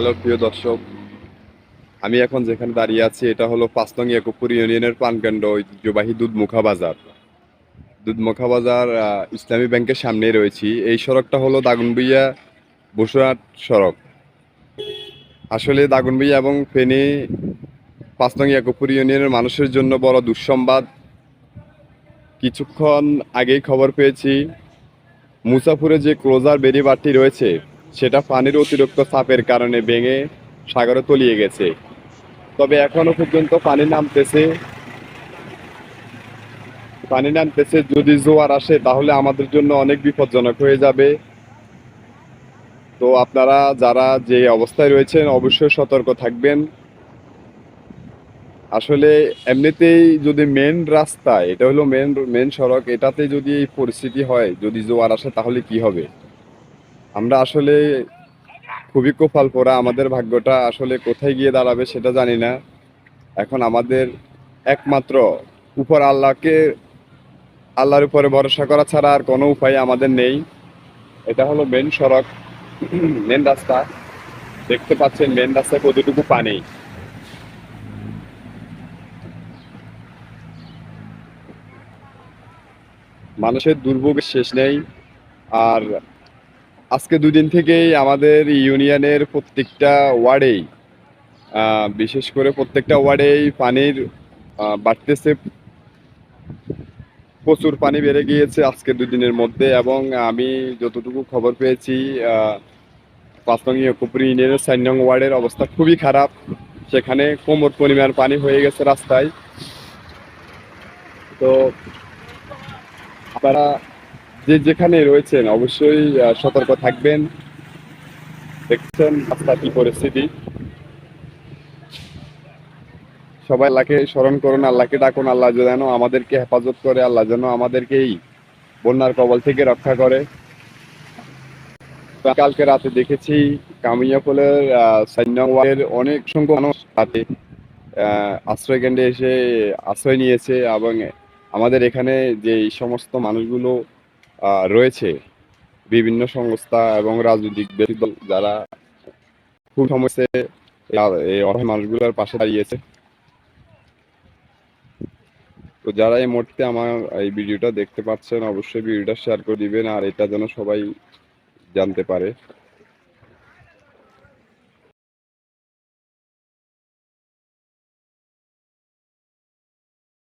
Hello, প্রিয় দর্শক। আমি এখন যেখানে দাঁড়িয়ে আছি, এটা হলো পাঁচনং একপুর ইউনিয়নের প্রাণকেন্দ্র, ঐতিহ্যবাহী দুধমুখা বাজার। দুধমুখা বাজার ইসলামী ব্যাংকের সামনেই রয়েছি। এই সড়কটা হলো দাগনভূঞা বসুরহাট সড়ক। আসলে দাগনভূঞা এবং ফেনী পাঁচনং একপুর ইউনিয়নের মানুষের জন্য বড় দুঃসংবাদ। কিছুক্ষণ আগেই খবর পেয়েছি, মুসাফুরে যে ক্লোজার বেরিবারটি রয়েছে সেটা পানির অতিরিক্ত চাপের কারণে ভেঙে সাগরে তলিয়ে গেছে। তবে এখনও পর্যন্ত পানি নামতেছে। পানি নামতেছে, যদি জোয়ার আসে তাহলে আমাদের জন্য অনেক বিপজ্জনক হয়ে যাবে। তো আপনারা যারা যে অবস্থায় রয়েছেন অবশ্যই সতর্ক থাকবেন। আসলে এমনিতেই যদি মেন রাস্তা, এটা হলো মেন মেন সড়ক, এটাতে যদি এই পরিস্থিতি হয়, যদি জোয়ার আসে তাহলে কি হবে? আমরা আসলে খুবই কোপাল পোড়া, আমাদের ভাগ্যটা আসলে কোথায় গিয়ে দাঁড়াবে সেটা জানি না। এখন আমাদের একমাত্র উপর আল্লাহকে, আল্লাহর উপরে ভরসা করা ছাড়া আর কোনো উপায় আমাদের নেই। এটা হলো মেন সড়ক মেন রাস্তা। দেখতে পাচ্ছেন মেন রাস্তায় কতটুকু পানি। মানুষের দুর্ভোগের শেষ নেই। আর আজকে দুদিন থেকেই আমাদের ইউনিয়নের প্রত্যেকটা ওয়ার্ডেই বিশেষ করে প্রত্যেকটা ওয়ার্ডেই পানির বাড়তেছে। প্রচুর পানি বেড়ে গিয়েছে আজকে দুদিনের মধ্যে এবং আমি যতটুকু খবর পেয়েছি পাঁচ নং ইউকুপুর ইউনিয়নের চার নং ওয়ার্ডের অবস্থা খুবই খারাপ। সেখানে কোমর পরিমাণ পানি হয়ে গেছে রাস্তায়। তো আপনারা যে যেখানে রয়েছেন, অবশ্যই সতর্ক থাকবেন। দেখছেন রাস্তার কি পরিস্থিতি। সবাই আল্লাহকে স্মরণ করুন, আল্লাহকে ডাকুন, আল্লাহ যেন আমাদেরকে হেফাজত করে, আল্লাহ যেন আমাদেরকেই বন্যার কবল থেকে রক্ষা করে। কালকে রাতে দেখেছি কামিয়াপুলের সৈন্যের অনেক সংখ্যক মানুষ রাতে আশ্রয় কেন্দ্রে এসে আশ্রয় নিয়েছে এবং আমাদের এখানে যে সমস্ত মানুষগুলো রয়েছে। বিভিন্ন সংস্থা এবং রাজনৈতিক দল যারা খুব সমস্যা এই- মানুষগুলোর পাশে দাঁড়িয়েছে। তো যারা এই মুহূর্তে আমার এই ভিডিওটা দেখতে পাচ্ছেন, অবশ্যই ভিডিওটা শেয়ার করে দিবেন আর এটা যেন সবাই জানতে পারে।